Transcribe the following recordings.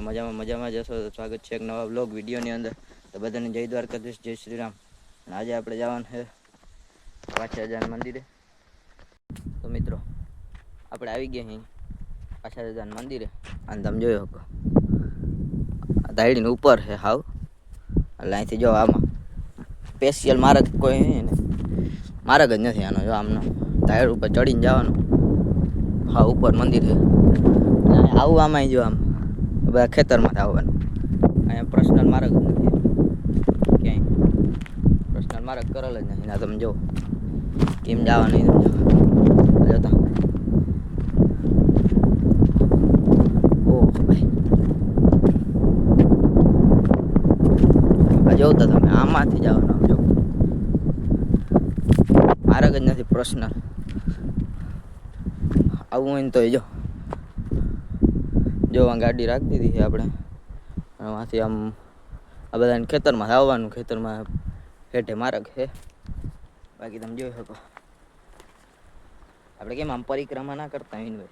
છો? મજામાં મજામાં જશો તો સ્વાગત છે એક નવા બ્લોગ વિડીયોની અંદર. તો બધાને જય દ્વારકાધીશ, જય શ્રી રામ અને આજે આપણે જવાનું છે પાછા હજાર મંદિરે. તો મિત્રો, આપણે આવી ગયા અહીં પાછા હજાર મંદિરે. અને તમે જોયો શકો. દાયડીની ઉપર છે હાવ. એટલે અહીંથી જો આમાં સ્પેશિયલ માર્ગ કોઈ માર્ગ જ નથી આનો, જો આમનો. ધાયડ ઉપર ચડીને જવાનું. હા, ઉપર મંદિર છે. આવું આમાં જો આમ બધા ખેતરમાં આવવાનું અહીંયા પર્સનલ માર્ગ જ નથી ક્યાંય પર્સનલ માર્ગ કરેલ જ નથી ના તમે જો કેમ જવાનું એ તમે જો જતા ઓહ ભાઈ આ જોતા તમે આમાંથી જવાનું આમ જો માર્ગ જ નથી પર્સનલ આવું હોય ને તો જો જો આ ગાડી રાખી દીધી છે આપણે. એમાંથી આમ આ બધાને ખેતરમાં આવવાનું, ખેતરમાં હેઠે મારક છે. બાકી તમે જોઈ શકો. આપણે કેમ આમ પરિક્રમા ના કરતા હોય ભાઈ?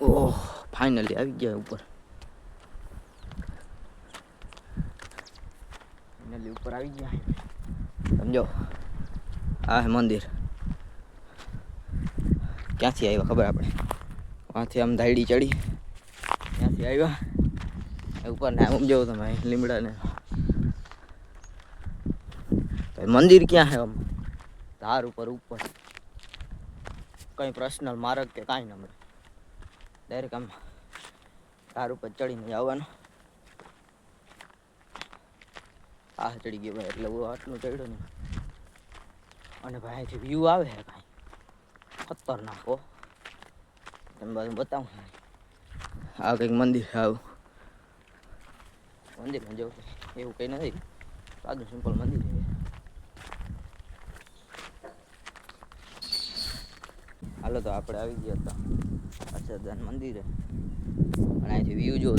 ઓહ ફાઇનલી આવી ગયા ઉપર. ફાઇનલી ઉપર આવી ગયા. સમજો? આ હે મંદિર. ક્યાંથી આવ્યા ખબર આપણે? ત્યાંથી આમ ધાયડી ચડી. ત્યાંથી આવ્યા. ઉપર ને આમ જવું તમે લીમડાને. મંદિર ક્યાં છે આમ? ધાર ઉપર ઉપર. કઈ પર્સનલ માર્ગ કે કાંઈ ના મળે. ડાયરેક્ટ આમ ધાર ઉપર ચડીને જવાનું. આ ચડી ગયો ભાઈ, એટલે આટલું ચડ્યો ને અને ભાઈ વ્યૂ આવે છે ભાઈ ખતરનાક હો તમે બધું બતાવું. આ કંઈક મંદિર આવું. મંદિરમાં જવું એવું કંઈ નથી. સાદું સિમ્પલ મંદિર છે. હાલો તો આપણે આવી ગયા હતા. અક્ષરધાન મંદિરે. અને અહીંથી વ્યૂ જો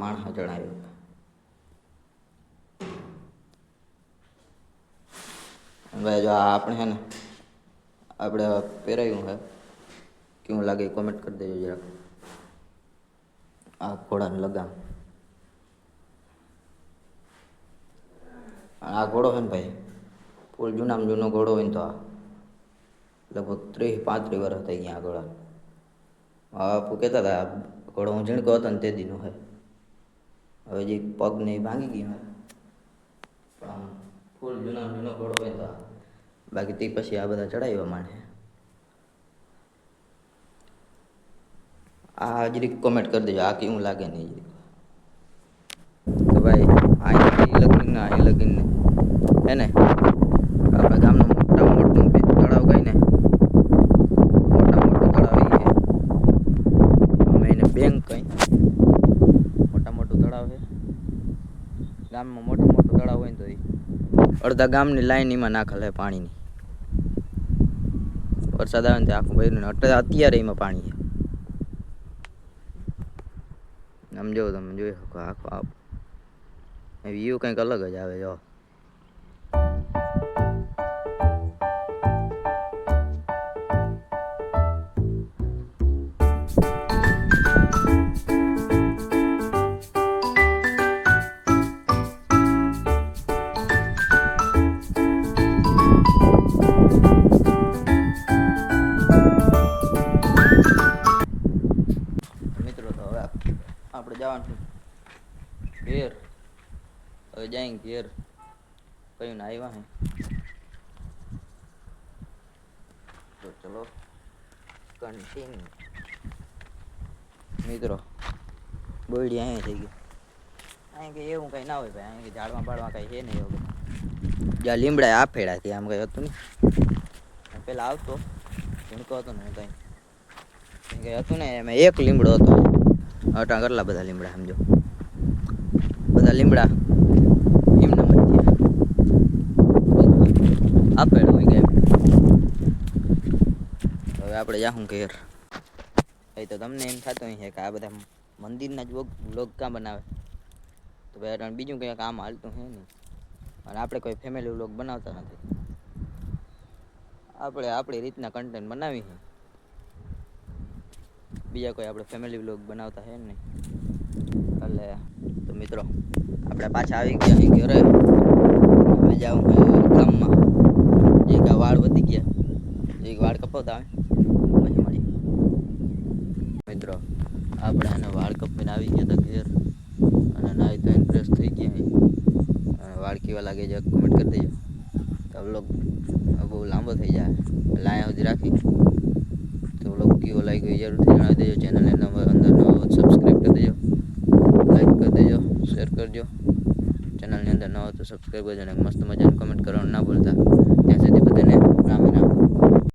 માણસો જણાવ્યું ભાઈ જો આપણે છે ને, આપણે પહેરાયું હે કેવું લાગે કોમેન્ટ કરી દેજો જરાક. આ ઘોડાને લગામ. આ ઘોડો છે ને ભાઈ, ફૂલ જૂનામાં જૂનો ઘોડો હોય ને તો આ. લગભગ ત્રીસ પાંત્રીસ વર્ષ થઈ ગયા આ ઘોડા. બાપુ કહેતા હતા ઘોડો હું ઝીણકો હતો ને તે દીનું છે હવે જે પગ ને એ ભાંગી ગયો ફૂલ જૂના જૂનો ઘોડો હોય બાકી તે પછી આ બધા ચડાવ્યા માંડે. આ જરીક કોમેન્ટ કરી દેજો, આ કેવું લાગે ને જરીક તો ભાઈ, આ લગીન ને લગીન હે ને? આપણા ગામનું મોટા મોટું બે તળાવ કઈ ને મોટા મોટું તળાવ ઈ છે અમે એને બેંક કઈ મોટા મોટું તળાવ છે ગામમાં મોટું મોટું તળાવ હોય ને તો અડધા ગામની લાઈન એમાં નાખેલ છે પાણીની. વરસાદ આવે ને આખું ભર્યું અત્યારે એમાં પાણી આમ જો તમે, જોઈ શકો આખો વ્યૂ કંઈક અલગ જ આવે, જો. હવે જાય ઘેર. કયું ના આવ્યા હે. તો ચલો કન્ટિન્યુ મિત્રો, બોયડી અહીંયા થઈ ગઈ. અહીં કે એવું કઈ ના હોય ભાઈ અહીં કે ઝાડમાં બાળમાં કઈ છે નહીં એવું. જ્યાં લીમડા આ ફેડાથી આમ કઈ હતું નહીં. પેલા આવતો ઝીણકો હતો ને કઈ. કઈ હતું ને એમાં એક લીમડો હતો. અટા કેટલા બધા લીમડા સમજો બધા લીમડા. આપેલ હોય ગેમ હવે આપણે જાહું ઘેર. એ તો તમને એમ થતું છે કે આ બધા મંદિરના જ બ્લોગ કાં બનાવે. તો ભાઈ બીજું કંઈ કામ હાલતું છે નહીં. અને આપણે કોઈ ફેમિલી વ્લોગ બનાવતા નથી. આપણે આપણી રીતના કન્ટેન્ટ બનાવી છે બીજા કોઈ આપણે ફેમિલી વ્લોગ બનાવતા છે નહીં. એટલે તો મિત્રો, આપણે પાછા આવી ગયા ઘરે હવે જાઉં ગામમાં એક આ વાળ વધી ગયા એક વાળ કપાવતા આવે પછી મળી મિત્રો આપણે આને વાળ કપીને આવી ગયા હતા ઘેર અને નાહી ધોઈને ફ્રેશ થઈ ગયા અહીં. અને વાળ કેવા લાગે છે કમેન્ટ કરી દેજો. તો વ્લોગ બહુ લાંબો થઈ જાય. એટલે અહીંયા સુધી રાખી. તો વ્લોગ કેવો લાગ્યો એ જરૂરથી જણાવી દેજો ચેનલને અંદર સબસ્ક્રાઈબ કરી દેજો. લાઈક કરી દેજો શેર કરજો. ચેનલની અંદર ન હોય તો સબસ્ક્રાઈબ કરજો અને મસ્ત મજાનું કમેન્ટ કરવાનું ના ભૂલતા. ત્યાં સુધી બધાને રામે રામ.